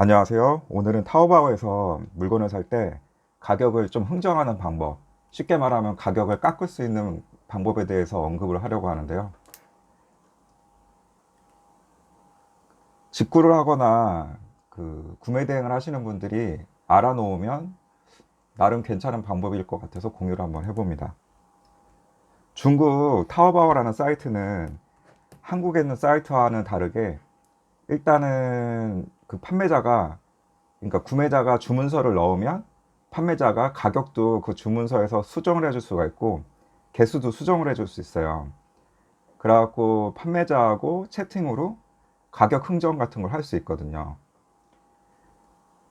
안녕하세요. 오늘은 타오바오에서 물건을 살 때 가격을 좀 흥정하는 방법, 쉽게 말하면 가격을 깎을 수 있는 방법에 대해서 언급을 하려고 하는데요. 직구를 하거나 그 구매 대행을 하시는 분들이 알아놓으면 나름 괜찮은 방법일 것 같아서 공유를 한번 해봅니다. 중국 타오바오라는 사이트는 한국에 있는 사이트와는 다르게 일단은 그 판매자가 그러니까 구매자가 주문서를 넣으면 판매자가 가격도 그 주문서에서 수정을 해줄 수가 있고 개수도 수정을 해줄 수 있어요. 그래갖고 판매자하고 채팅으로 가격 흥정 같은 걸 할 수 있거든요.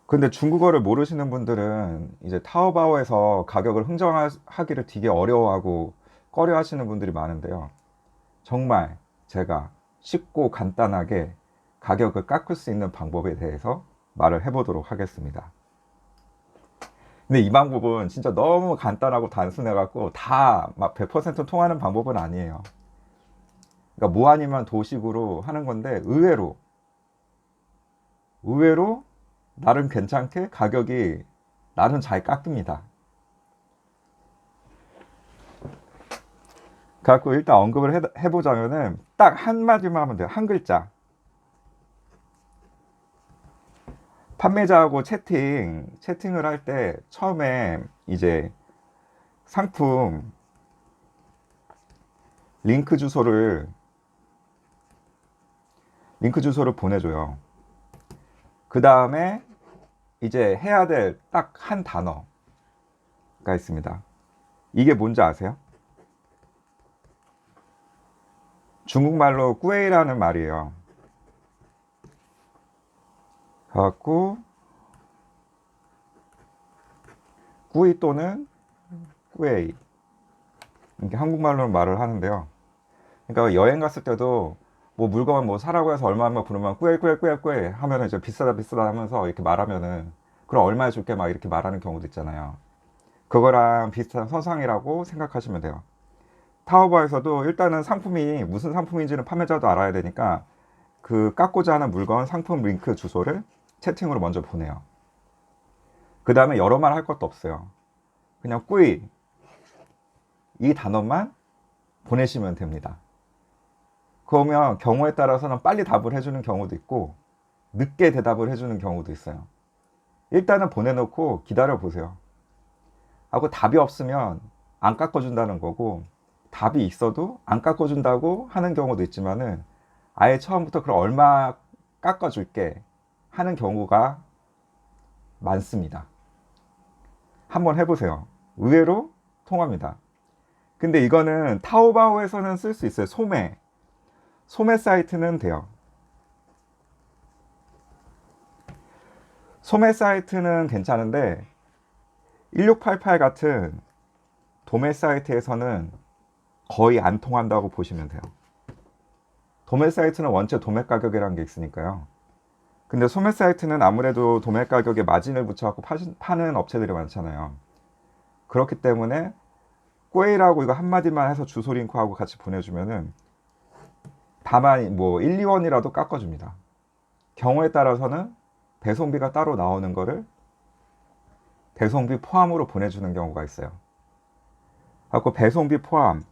근데 중국어를 모르시는 분들은 이제 타오바오에서 가격을 흥정하기를 되게 어려워하고 꺼려 하시는 분들이 많은데요. 정말 제가 쉽고 간단하게 가격을 깎을 수 있는 방법에 대해서 말을 해보도록 하겠습니다. 근데 이 방법은 진짜 너무 간단하고 단순해갖고 다 막 100% 통하는 방법은 아니에요. 그러니까 뭐 아니면 도식으로 하는 건데 의외로 의외로 나름 괜찮게 가격이 나름 잘 깎입니다. 그래갖고 일단 언급을 해, 해보자면은 딱 한마디만 하면 돼요. 한 글자. 판매자하고 채팅, 채팅을 할 때 처음에 이제 상품 링크 주소를 링크 주소를 보내줘요. 그 다음에 이제 해야 될 딱 한 단어가 있습니다. 이게 뭔지 아세요? 중국말로 꾸에이라는 말이에요. 갖고 꾸이 또는 꾸에이 이렇게 한국말로 말을 하는데요. 그러니까 여행 갔을 때도 뭐 물건 뭐 사라고 해서 얼마만 부르면 꾸에 꾸에 꾸에 꾸에 하면은 이제 비싸다 비싸다 하면서 이렇게 말하면은 그럼 얼마에 줄게 막 이렇게 말하는 경우도 있잖아요. 그거랑 비슷한 선상이라고 생각하시면 돼요. 타오바에서도 일단은 상품이 무슨 상품인지는 판매자도 알아야 되니까 그 깎고자 하는 물건 상품 링크 주소를 채팅으로 먼저 보내요. 그 다음에 여러 말 할 것도 없어요. 그냥 꾸이 이 단어만 보내시면 됩니다. 그러면 경우에 따라서는 빨리 답을 해주는 경우도 있고 늦게 대답을 해주는 경우도 있어요. 일단은 보내놓고 기다려 보세요. 하고 답이 없으면 안 깎아준다는 거고 답이 있어도 안 깎아준다고 하는 경우도 있지만은 아예 처음부터 그럼 얼마 깎아줄게 하는 경우가 많습니다. 한번 해보세요. 의외로 통합니다. 근데 이거는 타오바오에서는 쓸 수 있어요. 소매. 소매 사이트는 돼요. 소매 사이트는 괜찮은데 1688 같은 도매 사이트에서는 거의 안 통한다고 보시면 돼요. 도매 사이트는 원체 도매 가격이라는 게 있으니까요. 근데 소매 사이트는 아무래도 도매 가격에 마진을 붙여갖고 파는 업체들이 많잖아요. 그렇기 때문에 꼬에이라고 이거 한마디만 해서 주소 링크하고 같이 보내주면은 다만 뭐 1, 2원이라도 깎아줍니다. 경우에 따라서는 배송비가 따로 나오는 거를 배송비 포함으로 보내주는 경우가 있어요. 그래서 배송비 포함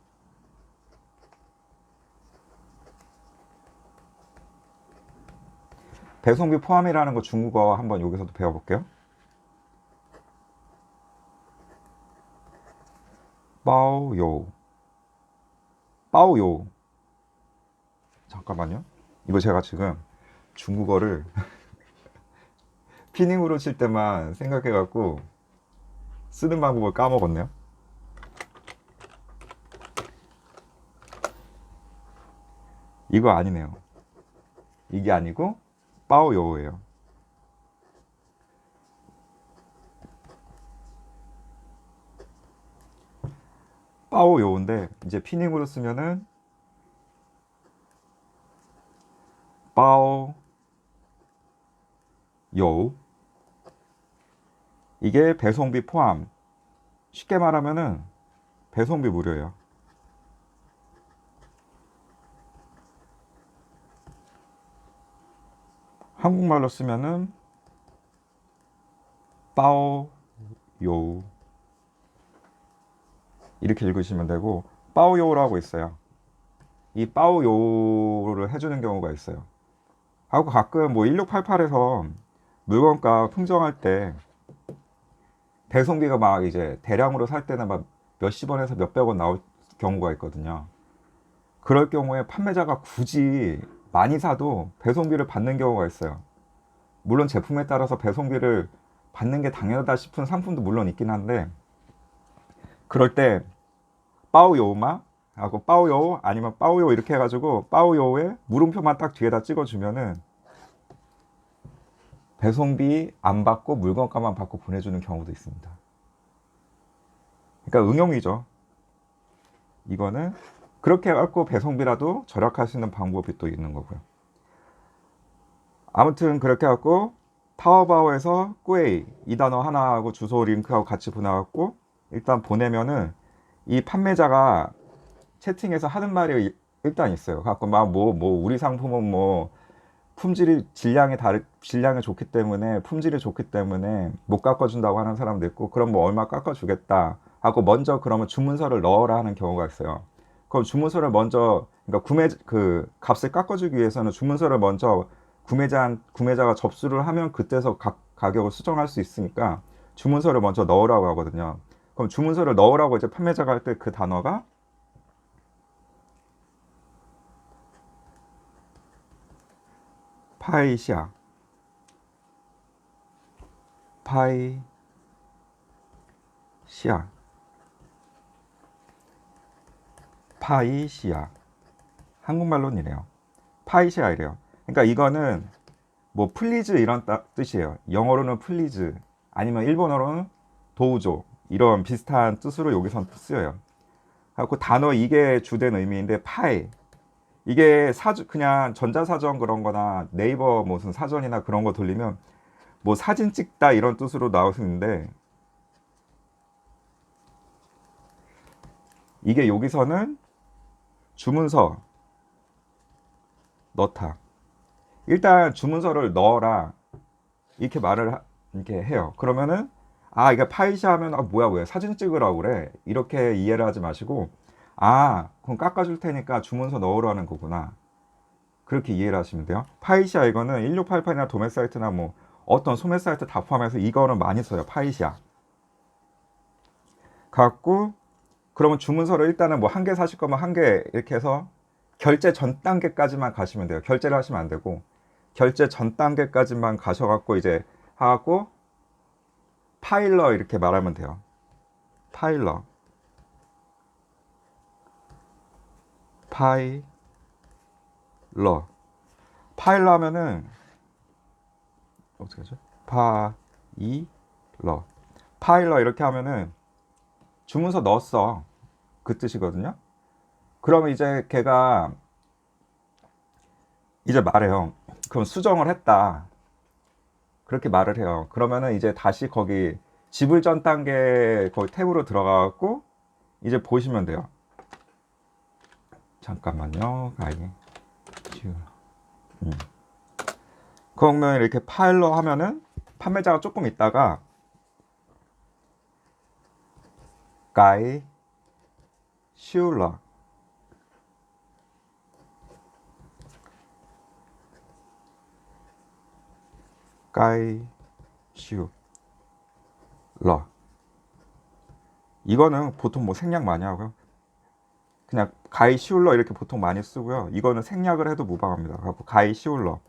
배송비 포함이라는 거 중국어 한번 여기서도 배워볼게요. 빠오요 빠오요 잠깐만요. 이거 제가 지금 중국어를 피닝으로 칠 때만 생각해갖고 쓰는 방법을 까먹었네요. 이거 아니네요. 이게 아니고 빠오요예요. 빠오요인데 이제 피닝으로 쓰면은 빠오 요 이게 배송비 포함 쉽게 말하면은 배송비 무료예요. 한국말로 쓰면은 빠오요 이렇게 읽으시면 되고 빠오요라고 있어요. 이 빠오요를 해주는 경우가 있어요. 하고 가끔 뭐 1688에서 물건가 흥정할 때 배송비가 막 이제 대량으로 살 때는 막 몇십 원에서 몇백 원 나올 경우가 있거든요. 그럴 경우에 판매자가 굳이 많이 사도 배송비를 받는 경우가 있어요. 물론 제품에 따라서 배송비를 받는 게 당연하다 싶은 상품도 물론 있긴 한데 그럴 때 빠오요마 하고 빠오요 아니면 빠오요 이렇게 해가지고 빠오요에 물음표만 딱 뒤에다 찍어주면은 배송비 안 받고 물건값만 받고 보내주는 경우도 있습니다. 그러니까 응용이죠. 이거는 그렇게 해갖고 배송비라도 절약할 수 있는 방법이 또 있는 거고요. 아무튼 그렇게 해갖고 타오바오에서 꾸에이 이 단어 하나하고 주소 링크하고 같이 보내갖고 일단 보내면은 이 판매자가 채팅에서 하는 말이 일단 있어요. 갖고 막 뭐 뭐 우리 상품은 뭐 품질이 질량이 다르 질량이 좋기 때문에 품질이 좋기 때문에 못 깎아준다고 하는 사람도 있고 그럼 뭐 얼마 깎아주겠다 하고 먼저 그러면 주문서를 넣어라 하는 경우가 있어요. 그럼 주문서를 먼저 그러니까 구매 그 값을 깎아주기 위해서는 주문서를 먼저 구매자 구매자가 접수를 하면 그때서 가, 가격을 수정할 수 있으니까 주문서를 먼저 넣으라고 하거든요. 그럼 주문서를 넣으라고 이제 판매자가 할 때 그 단어가 파이시아 파이시아 파이시아. 한국말로는 이래요. 파이시아 이래요. 그러니까 이거는 뭐 플리즈 이런 따- 뜻이에요. 영어로는 플리즈 아니면 일본어로는 도우조 이런 비슷한 뜻으로 여기선 쓰여요. 하고 단어 이게 주된 의미인데 파이. 이게 사주 그냥 전자사전 그런 거나 네이버 무슨 사전이나 그런 거 돌리면 뭐 사진 찍다 이런 뜻으로 나올 수 있는데 이게 여기서는 주문서 넣다. 일단 주문서를 넣어라. 이렇게 말을 하- 이렇게 해요. 그러면은 아 이게 파이시 하면 아 뭐야 뭐야 사진 찍으라고 그래. 이렇게 이해를 하지 마시고 아, 그럼 깎아 줄 테니까 주문서 넣으라는 거구나. 그렇게 이해를 하시면 돼요. 파이시아 이거는 1688이나 도매 사이트나 뭐 어떤 소매 사이트 다 포함해서 이거는 많이 써요. 파이시아. 갖고 그러면 주문서를 일단은 뭐 한 개 사실 거면 한 개 이렇게 해서 결제 전 단계까지만 가시면 돼요. 결제를 하시면 안 되고 결제 전 단계까지만 가셔갖고 이제 하고 파일러 이렇게 말하면 돼요. 파일러. 파일러 파일러 하면은 어떻게 하죠? 파일러 파일러 이렇게 하면은 주문서 넣었어. 그 뜻이거든요. 그러면 이제 걔가 이제 말해요. 그럼 수정을 했다. 그렇게 말을 해요. 그러면은 이제 다시 거기 지불 전 단계 거기 탭으로 들어가갖고 이제 보시면 돼요. 잠깐만요. 가이. 음. 그러면 이렇게 파일러 하면은 판매자가 조금 있다가 가이 시울러 가이 시울러 이거는 보통 뭐 생략 많이 하고요. 그냥 가이 시울러 이렇게 보통 많이 쓰고요. 이거는 생략을 해도 무방합니다. 가이 시울러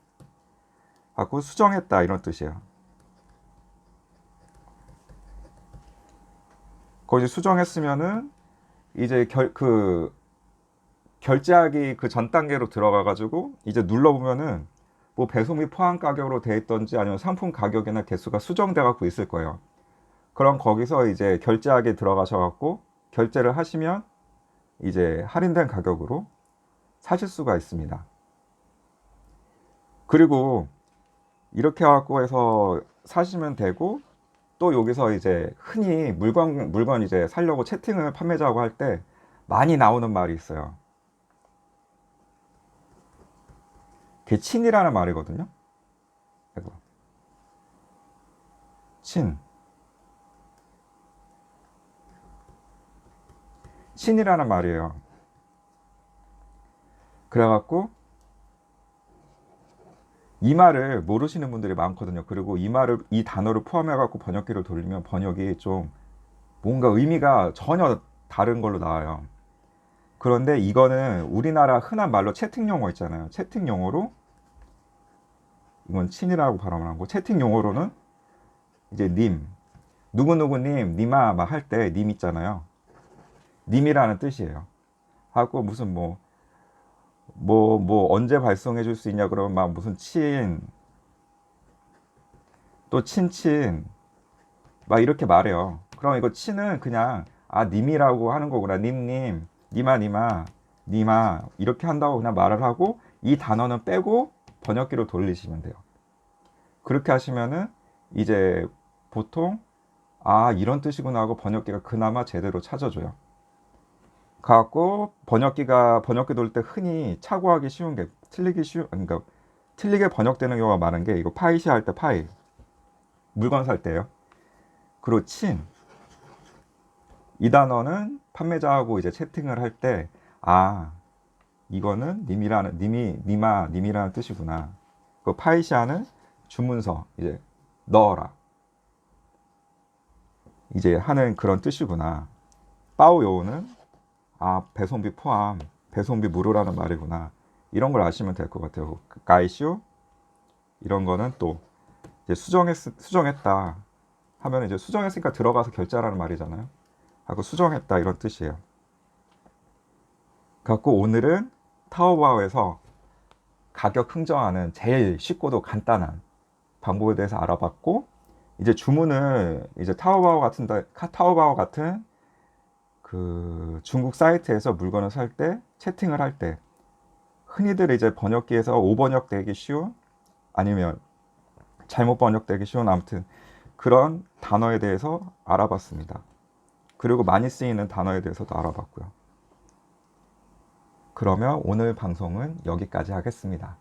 갖고 수정했다 이런 뜻이에요. 거기 수정했으면은 이제 결 그 결제하기 그 전 단계로 들어가 가지고 이제 눌러 보면은 뭐 배송비 포함 가격으로 돼 있던지 아니면 상품 가격이나 개수가 수정돼 갖고 있을 거예요. 그럼 거기서 이제 결제하기 들어가셔 갖고 결제를 하시면 이제 할인된 가격으로 사실 수가 있습니다. 그리고 이렇게 갖고 해서 사시면 되고 또 여기서 이제 흔히 물건 물건 이제 살려고 채팅을 판매자하고 할 때 많이 나오는 말이 있어요. 그게 친이라는 말이거든요. 친. 친이라는 말이에요. 그래갖고 이 말을 모르시는 분들이 많거든요. 그리고 이 말을 이 단어를 포함해 갖고 번역기를 돌리면 번역이 좀 뭔가 의미가 전혀 다른 걸로 나와요. 그런데 이거는 우리나라 흔한 말로 채팅 용어 있잖아요. 채팅 용어로 이건 친이라고 발음을 하고 채팅 용어로는 이제 님 누구누구님 님아 막 할 때 님 있잖아요. 님이라는 뜻이에요. 하고 무슨 뭐 뭐, 뭐, 언제 발송해 줄 수 있냐, 그러면 막 무슨 친, 또 친친, 막 이렇게 말해요. 그럼 이거 친은 그냥, 아, 님이라고 하는 거구나. 님님, 님아, 님아, 님아, 이렇게 한다고 그냥 말을 하고, 이 단어는 빼고 번역기로 돌리시면 돼요. 그렇게 하시면은, 이제 보통, 아, 이런 뜻이구나 하고 번역기가 그나마 제대로 찾아줘요. 갖고 번역기가 번역기 돌때 흔히 착오하기 쉬운 게 틀리기 쉬운 그러니까 틀리게 번역되는 경우가 많은 게 이거 파이시 할 때 파이 물건 살 때요. 그리고 친. 이 단어는 판매자하고 이제 채팅을 할 때 아, 이거는 님이라는 님이 님아 님이라는 뜻이구나. 그 파이시아는 주문서 이제 넣어라. 이제 하는 그런 뜻이구나. 빠오요는 아 배송비 포함 배송비 무료라는 말이구나. 이런 걸 아시면 될 것 같아요. 가이슈? 이런 거는 또 이제 수정했 수정했다 하면 이제 수정했으니까 들어가서 결제하라는 말이잖아요. 하고 수정했다 이런 뜻이에요. 갖고 오늘은 타오바오에서 가격 흥정하는 제일 쉽고도 간단한 방법에 대해서 알아봤고 이제 주문을 이제 타오바오 같은 데- 타오바오 같은 그 중국 사이트에서 물건을 살 때 채팅을 할 때 흔히들 이제 번역기에서 오번역되기 쉬운 아니면 잘못 번역되기 쉬운 아무튼 그런 단어에 대해서 알아봤습니다. 그리고 많이 쓰이는 단어에 대해서도 알아봤고요. 그러면 오늘 방송은 여기까지 하겠습니다.